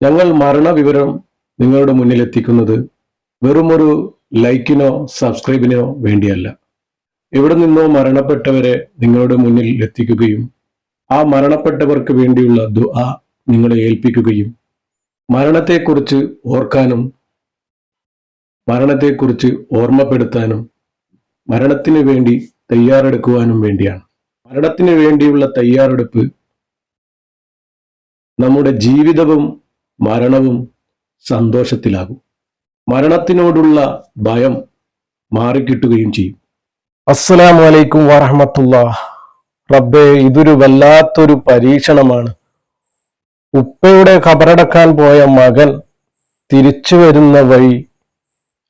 ഞങ്ങൾ മരണവിവരം നിങ്ങളുടെ മുന്നിൽ എത്തിക്കുന്നത് വെറുമൊരു ലൈക്കിനോ സബ്സ്ക്രൈബിനോ വേണ്ടിയല്ല. എവിടെ നിന്നോ മരണപ്പെട്ടവരെ നിങ്ങളുടെ മുന്നിൽ എത്തിക്കുകയും ആ മരണപ്പെട്ടവർക്ക് വേണ്ടിയുള്ള ദുആ നിങ്ങളെ ഏൽപ്പിക്കുകയും മരണത്തെക്കുറിച്ച് ഓർക്കാനും മരണത്തെക്കുറിച്ച് ഓർമ്മപ്പെടുത്താനും മരണത്തിന് വേണ്ടി തയ്യാറെടുക്കുവാനും വേണ്ടിയാണ്. മരണത്തിന് വേണ്ടിയുള്ള തയ്യാറെടുപ്പ് നമ്മുടെ ജീവിതവും മരണവും സന്തോഷത്തിലാകും. മരണത്തിനോടുള്ള ഭയം മാറിക്കിട്ടുകയും ചെയ്യും. അസ്സലാമു വലൈക്കും വാഹമത്തുള്ള റബ്ബെ ഇതൊരു വല്ലാത്തൊരു പരീക്ഷണമാണ്. ഉപ്പയുടെ ഖബറടക്കാൻ പോയ മകൻ തിരിച്ചു വരുന്ന വഴി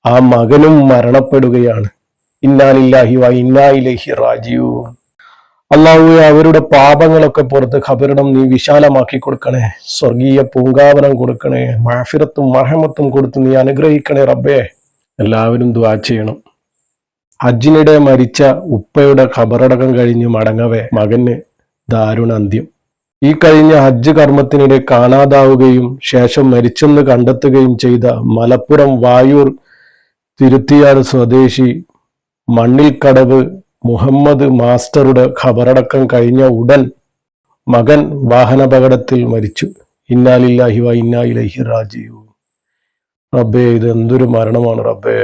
ആ മകനും മരണപ്പെടുകയാണ്. ഇന്നാലില്ലാഹി വ ഇന്നായിലേഹി റാജിയൂ അള്ളാഹുവെ അവരുടെ പാപങ്ങളൊക്കെ പുറത്ത് ഖബറിടം നീ വിശാലമാക്കി കൊടുക്കണേ. സ്വർഗീയ പൂങ്കാവനം കൊടുക്കണേ. മാഫിറത്തും മഹമത്തും കൊടുത്ത് നീ അനുഗ്രഹിക്കണേ റബ്ബേ. എല്ലാവരും ദ്വാ ചെയ്യണം. ഹജ്ജിനിടെ മരിച്ച ഉപ്പയുടെ ഖബറടക്കം കഴിഞ്ഞ് മടങ്ങവേ മകന് ദാരുണ അന്ത്യം. ഈ കഴിഞ്ഞ ഹജ്ജ് കർമ്മത്തിനിടെ കാണാതാവുകയും ശേഷം മരിച്ചെന്ന് കണ്ടെത്തുകയും ചെയ്ത മലപ്പുറം വായൂർ തിരുത്തിയാട് സ്വദേശി മണ്ണിൽക്കടവ് മുഹമ്മദ് മാസ്റ്ററുടെ ഖബറടക്കം കഴിഞ്ഞ ഉടൻ മകൻ വാഹനാപകടത്തിൽ മരിച്ചു. ഇന്നാലില്ലാഹി വ ഇന്നായിലഹി റാജിയു റബ്ബേ ഇത് എന്തൊരു മരണമാണ് റബ്ബേ.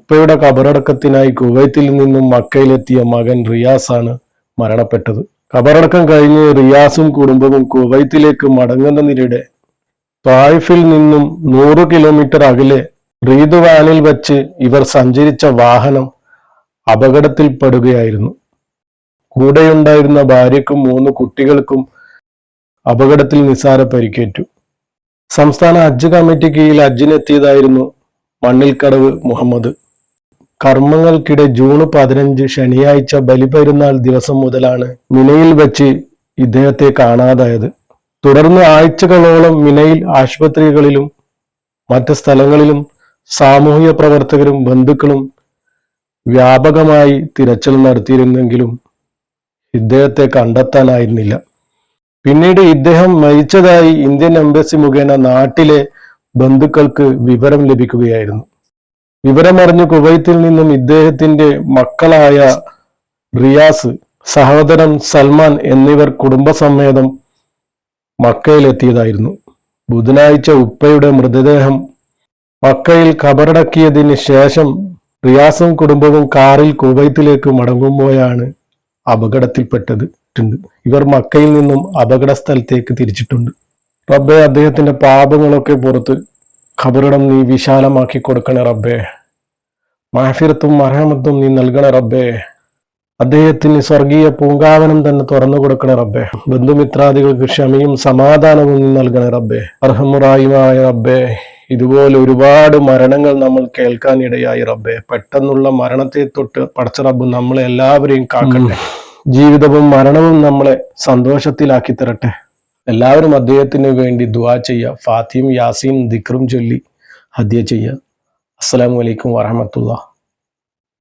ഉപ്പയുടെ ഖബറടക്കത്തിനായി കുവൈത്തിൽ നിന്നും മക്കയിലെത്തിയ മകൻ റിയാസാണ് മരണപ്പെട്ടത്. ഖബറടക്കം കഴിഞ്ഞ് റിയാസും കുടുംബവും കുവൈത്തിലേക്ക് മടങ്ങുന്നതിനിടെ തായിഫിൽ നിന്നും നൂറ് കിലോമീറ്റർ അകലെ റീദുവാനിൽ വച്ച് ഇവർ സഞ്ചരിച്ച വാഹനം അപകടത്തിൽപ്പെടുകയായിരുന്നു. കൂടെയുണ്ടായിരുന്ന ഭാര്യക്കും മൂന്ന് കുട്ടികൾക്കും അപകടത്തിൽ നിസാര പരിക്കേറ്റു. സംസ്ഥാന ഹജ്ജ് കമ്മിറ്റി കീഴിൽ ഹജ്ജിനെത്തിയതായിരുന്നു മണ്ണിൽക്കടവ് മുഹമ്മദ്. കർമ്മങ്ങൾക്കിടെ ജൂൺ പതിനഞ്ച് ശനിയാഴ്ച ബലിപെരുന്നാൾ ദിവസം മുതലാണ് മിനയിൽ വെച്ച് ഇദ്ദേഹത്തെ കാണാതായത്. തുടർന്ന് ആഴ്ചകളോളം മിനയിൽ ആശുപത്രികളിലും മറ്റ് സ്ഥലങ്ങളിലും സാമൂഹിക പ്രവർത്തകരും ബന്ധുക്കളും വ്യാപകമായി തിരച്ചിൽ നടത്തിയിരുന്നെങ്കിലും ഇദ്ദേഹത്തെ കണ്ടെത്താനായിരുന്നില്ല. പിന്നീട് ഇദ്ദേഹം മരിച്ചതായി ഇന്ത്യൻ എംബസി മുഖേന നാട്ടിലെ ബന്ധുക്കൾക്ക് വിവരം ലഭിക്കുകയായിരുന്നു. വിവരമറിഞ്ഞ് കുവൈത്തിൽ നിന്നും ഇദ്ദേഹത്തിന്റെ മക്കളായ റിയാസ് സഹോദരൻ സൽമാൻ എന്നിവർ കുടുംബസമേതം മക്കയിലെത്തിയതായിരുന്നു. ബുധനാഴ്ച ഉപ്പയുടെ മൃതദേഹം മക്കയിൽ ഖബറടക്കിയതിന് ശേഷം റിയാസും കുടുംബവും കാറിൽ കുവൈത്തിലേക്ക് മടങ്ങുമ്പോഴാണ് അപകടത്തിൽപ്പെട്ടത്. ഇവർ മക്കയിൽ നിന്നും അപകട സ്ഥലത്തേക്ക് തിരിച്ചിട്ടുണ്ട്. റബ്ബെ അദ്ദേഹത്തിന്റെ പാപങ്ങളൊക്കെ പുറത്ത് ഖബറിടം നീ വിശാലമാക്കി കൊടുക്കണേ റബ്ബേ. മാഫിറത്തും മറഹമത്തും നീ നൽകണേ റബ്ബേ. അദ്ദേഹത്തിന് സ്വർഗീയ പൂങ്കാവനം തന്നെ തുറന്നു കൊടുക്കണേ റബ്ബേ. ബന്ധുമിത്രാദികൾക്ക് ക്ഷമയും സമാധാനവും നീ നൽകണേ റബ്ബേ. അർഹമുറായുമായ റബ്ബേ. ഇതുപോലെ ഒരുപാട് മരണങ്ങൾ നമ്മൾ കേൾക്കാൻ ഇടയായി റബ്ബെ. പെട്ടെന്നുള്ള മരണത്തെ തൊട്ട് പടച്ച റബ്ബ് നമ്മളെ എല്ലാവരെയും കാക്കട്ടെ. ജീവിതവും മരണവും നമ്മളെ സന്തോഷത്തിലാക്കി തരട്ടെ. എല്ലാവരും അദ്ദേഹത്തിന് വേണ്ടി ദുവാ ചെയ്യുക. ഫാത്തിയും യാസീൻ ദിക്റും ചൊല്ലി ഹദ്യ ചെയ്യുക. അസ്സലാമു അലൈക്കും വറഹമത്തുള്ള